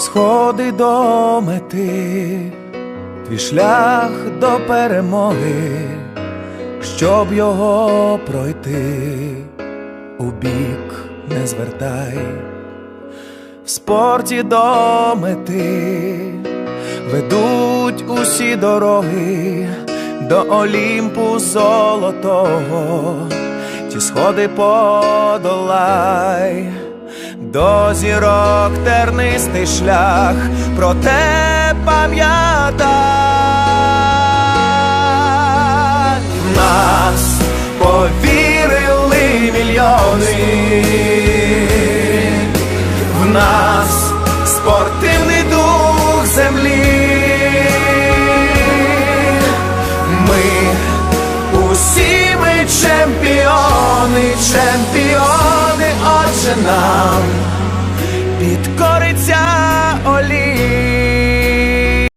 сходи до мети, твій шлях до перемоги, щоб його пройти, у бік не звертай, в спорті до мети ведуть усі дороги. До Олімпу золотого, ті сходи подолай, до зірок тернистий шлях, проте пам'ятай, нас повірили мільйони, в нас спортивний дух землі. Ми усі ми чемпіони, чемпіони, нам підкориться Олімп.